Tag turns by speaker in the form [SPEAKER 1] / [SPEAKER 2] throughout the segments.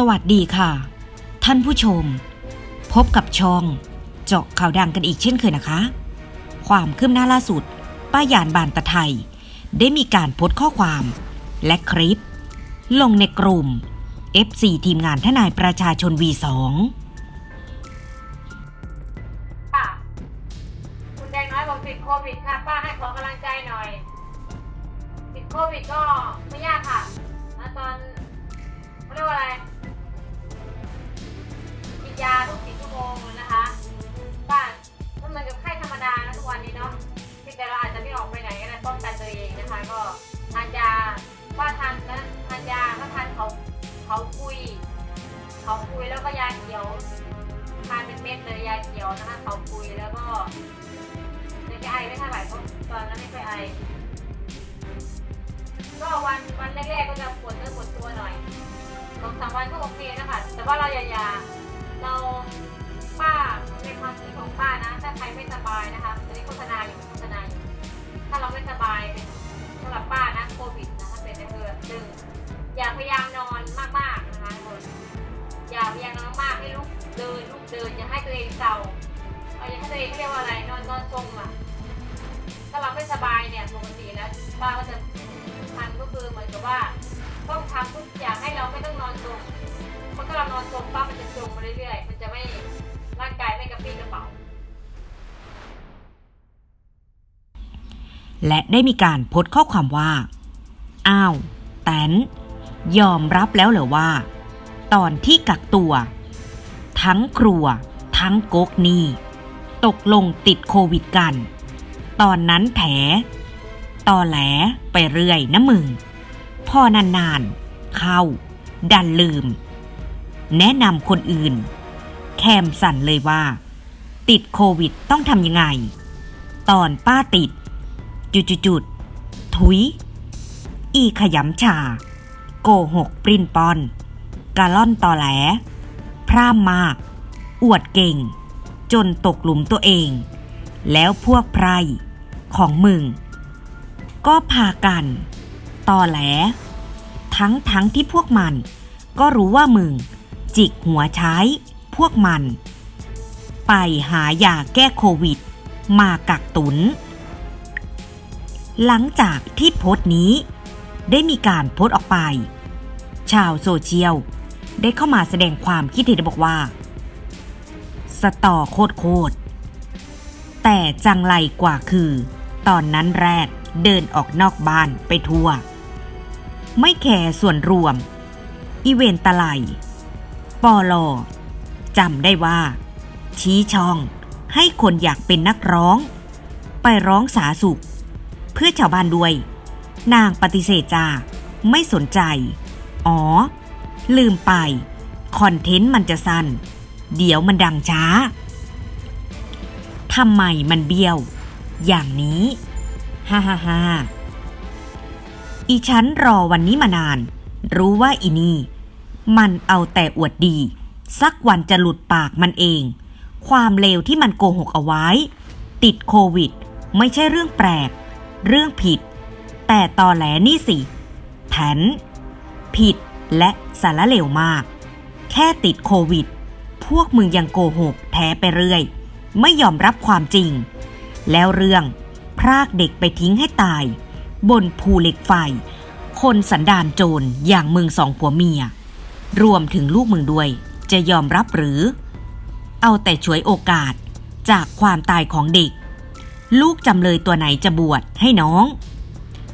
[SPEAKER 1] สวัสดีค่ะ ท่านผู้ชม พบกับช่อง เจาะข่าวดังกันอีกเช่นเคยนะคะ ความคืบหน้าล่าสุด ป้ายานบานตะไทย ได้มีการโพสต์ข้อความ และคลิป ลงในกลุ่ม FC ทีมงานทนายประชาชน V2
[SPEAKER 2] ค่ะคุณแดงน้อยบอกติดโควิดค่ะ ป้าให้ขอกำลังใจหน่อย ติดโควิดก็ไม่ยากค่ะตอนเขาเรียกว่าอะไร ยาทุกสี่ชั่วโมงนะคะป้าก็เหมือนกับไข้ธรรมดานะทุกวันนี้เนาะเพียงแต่เราอาจจะไม่ออกไปไหนก็ได้ป้องกันตัวเองนะคะ ก็ทานยาป้าทานนะทานยาก็ทานเขาเขาคุย เขาคุยแล้วก็ยาเขียวทานเป็นเม็ดเลยยาเขียวนะคะเขาคุยแล้วก็ในไอไม่เท่าไหร่เพราะตอนนั้นไม่ค่อยไอก็วันวันแรกๆก็จะปวดเนื้อปวดตัวหน่อยสองสามวันก็โอเคนะคะแต่ว่าเราอย่าอย่า เราป้าในความคิดของป้านะ ถ้าใครไม่สบายนะคะตอนนี้โฆษณาอยู่โฆษณาอยู่ถ้าเราไม่สบายสำหรับป้านะโควิดนะถ้าเป็นนะเธอหนึ่งอย่าพยายามนอนมากๆนะคะคนอย่าพยายามนอนมากให้ลุกเดินลุกเดินอย่าให้ตัวเองเศร้าเอาอย่าให้ตัวเองเรียกว่าอะไรนอนนอนทรงอะถ้าเราไม่สบายเนี่ยปกติแล้วป้าก็จะทำก็คือเหมือนกับว่าต้องทำทุกอย่างให้เราไม่ต้องนอนทรง ถ้าเรานอนทรงป้ามันจะจมมาเรื่อยๆ มันจะไม่ร่างกายไม่กระปรี้กระเป๋า
[SPEAKER 1] และได้มีการโพสต์ข้อความว่า อ้าว แตนยอมรับแล้วเหรอว่า ตอนที่กักตัว ทั้งครัว ทั้งโกกนี่ ตกลงติดโควิดกัน ตอนนั้นแถตอแหลไปเรื่อยนะมึง พอนานๆ เข้า ดันลืม แนะนำคนอื่น แคมสั่นเลยว่า ติดโควิดต้องทำยังไง ตอนป้าติด จุดจุดจุดถุย อีขยำชา โกหกปรินปอน กาล่อนตอแหล พร่ามมาก อวดเก่ง จนตกหลุมตัวเอง แล้วพวกไพรของมึง ก็พากันตอแหล ทั้งทั้งที่พวกมัน ก็รู้ว่ามึง จิกหัวใช้ พวกมัน ไปหายาแก้โควิด มากักตุน หลังจากที่โพสต์นี้ ได้มีการโพสต์ออกไป ชาวโซเชียล ได้เข้ามาแสดงความคิดเห็นบอกว่า สตอโคตรโคตรแต่จังไรกว่าคือ ตอนนั้นแรกเดินออกนอกบ้านไปทั่ว ไม่แคร์ส่วนรวม อีเวนตะไล ปอลอจำได้ว่า ชี้ช่องให้คนอยากเป็นนักร้อง ไปร้องสาสุข เพื่อชาวบ้านด้วย นางปฏิเสธจ้าไม่สนใจ อ๋อ ลืมไป คอนเทนต์มันจะสั้น เดี๋ยวมันดังช้าทำไมมันเบี้ยว อย่างนี้ฮ่าฮ่าฮ่าอีฉันรอวันนี้มานาน รู้ว่าอีนี่ มันเอาแต่อวดดี สักวันจะหลุดปากมันเอง ความเลวที่มันโกหกเอาไว้ ติดโควิด ไม่ใช่เรื่องแปลก เรื่องผิด แต่ตอแหลนี่สิแถนผิดและสารเลวมาก แค่ติดโควิด พวกมึงยังโกหกแท้ไปเรื่อย ไม่ยอมรับความจริง แล้วเรื่อง พรากเด็กไปทิ้งให้ตาย บนภูเหล็กไฟ คนสันดานโจรอย่างมึงสองผัวเมีย รวมถึงลูกมึงด้วย จะยอมรับหรือ เอาแต่ฉวยโอกาสจากความตายของเด็ก ลูกจำเลยตัวไหนจะบวชให้น้อง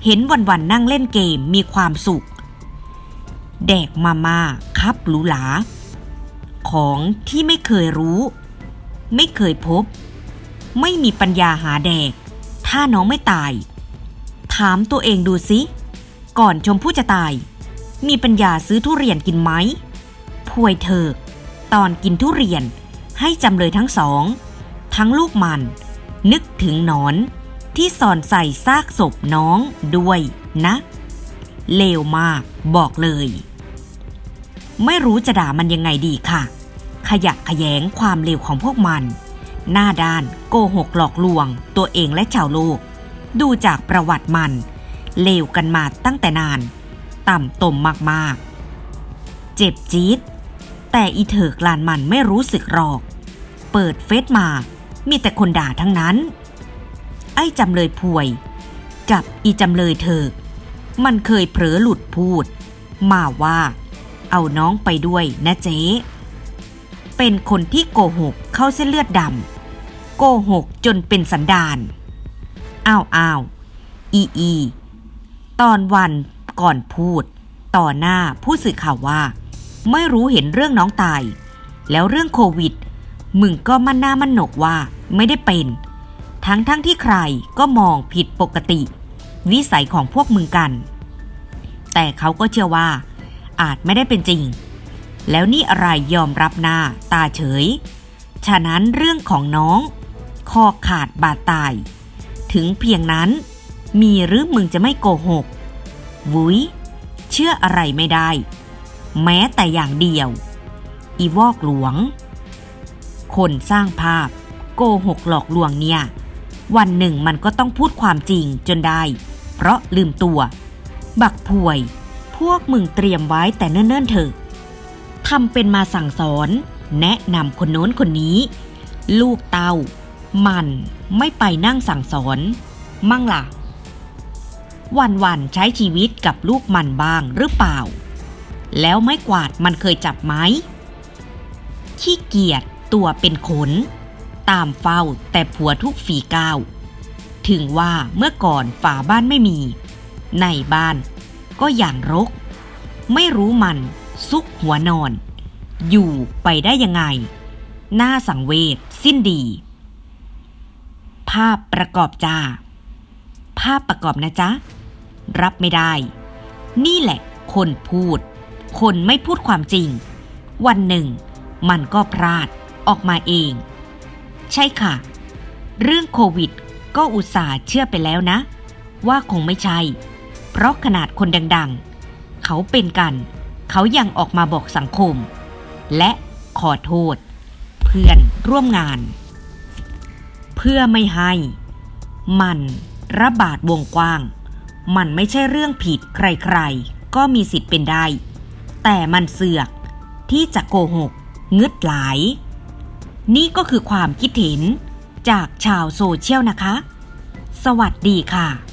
[SPEAKER 1] เห็นวันๆนั่งเล่นเกมมีความสุข แดกมาม่าครับหรูหราของที่ไม่เคยรู้ ไม่เคยพบ ไม่มีปัญญาหาแดก ถ้าน้องไม่ตาย ถามตัวเองดูสิ ก่อนชมพู่จะตาย มีปัญญาซื้อทุเรียนกินไหมพวยเถอตอนกินทุเรียนให้จำเลยทั้งสอง ทั้งลูกมัน นึกถึงหนอนที่สอนใส่ซากศพน้องด้วยนะ เลวมากบอกเลย ไม่รู้จะด่ามันยังไงดีค่ะ ขยะขยงความเลวของพวกมัน หน้าด้านโกหกหลอกลวง ตัวเองและชาวโลก ดูจากประวัติมัน เลวกันมาตั้งแต่นาน ต่ำตมมากๆ เจ็บจี๊ด แต่อีเถิกลานมันไม่รู้สึกหรอก เปิดเฟซมา มีแต่คนด่าทั้งนั้น ไอ้จำเลยพวย กับอีจำเลยเถิกมันเคยเผลอหลุดพูด มาว่า เอาน้องไปด้วยนะเจ๊ เป็นคนที่โกหกเข้าเส้นเลือดดำ โกหกจนเป็นสันดานอ้าวอ้าวอีอีตอนวัน ก่อนพูด ต่อหน้าผู้สื่อข่าวว่า ไม่รู้เห็นเรื่องน้องตาย แล้วเรื่องโควิด มึงก็มั่นหน้ามั่นหนกว่าไม่ได้เป็น ทั้งทั้งที่ใครก็มองผิดปกติ วิสัยของพวกมึงกัน แต่เขาก็เชื่อว่า อาจไม่ได้เป็นจริง แล้วนี่อะไรยอมรับหน้าตาเฉย ฉะนั้นเรื่องของน้องคอขาดบาดตาย ถึงเพียงนั้น มีหรือมึงจะไม่โกหก วุ้ยเชื่ออะไรไม่ได้ แม้แต่อย่างเดียว อีวอกหลวง คนสร้างภาพ โกหกหลอกลวงเนี่ย วันหนึ่งมันก็ต้องพูดความจริงจนได้ เพราะลืมตัว บักป่วย พวกมึงเตรียมไว้แต่เนิ่นๆเถอะทำเป็นมาสั่งสอน แนะนำคนโน้นคนนี้ ลูกเต้ามันไม่ไปนั่งสั่งสอน มั่งล่ะ วันๆใช้ชีวิตกับลูกมันบ้างหรือเปล่า แล้วไม้กวาดมันเคยจับไหมขี้เกียจตัวเป็นขน ตามเฝ้าแต่ผัวทุกฝีก้าว ถึงว่าเมื่อก่อนฝาบ้านไม่มี ในบ้านก็อย่างรก ไม่รู้มันซุกหัวนอน อยู่ไปได้ยังไง หน้าสังเวชสิ้นดี ภาพประกอบจ้า ภาพประกอบนะจ๊ะ รับไม่ได้ นี่แหละ คนพูด คนไม่พูดความจริง วันหนึ่ง มันก็พลาดออกมาเอง ใช่ค่ะ เรื่องโควิดก็อุตส่าห์เชื่อไปแล้วนะ ว่าคงไม่ใช่ เพราะขนาดคนดังๆ เขาเป็นกัน เขายังออกมาบอกสังคม และขอโทษ เพื่อนร่วมงาน เพื่อไม่ให้ มันระบาดวงกว้าง มันไม่ใช่เรื่องผิดใครๆ ก็มีสิทธิ์เป็นได้ แต่มันเสือก ที่จะโกหก งึดหลาย นี่ก็คือความคิดเห็น จากชาวโซเชียลนะคะ สวัสดีค่ะ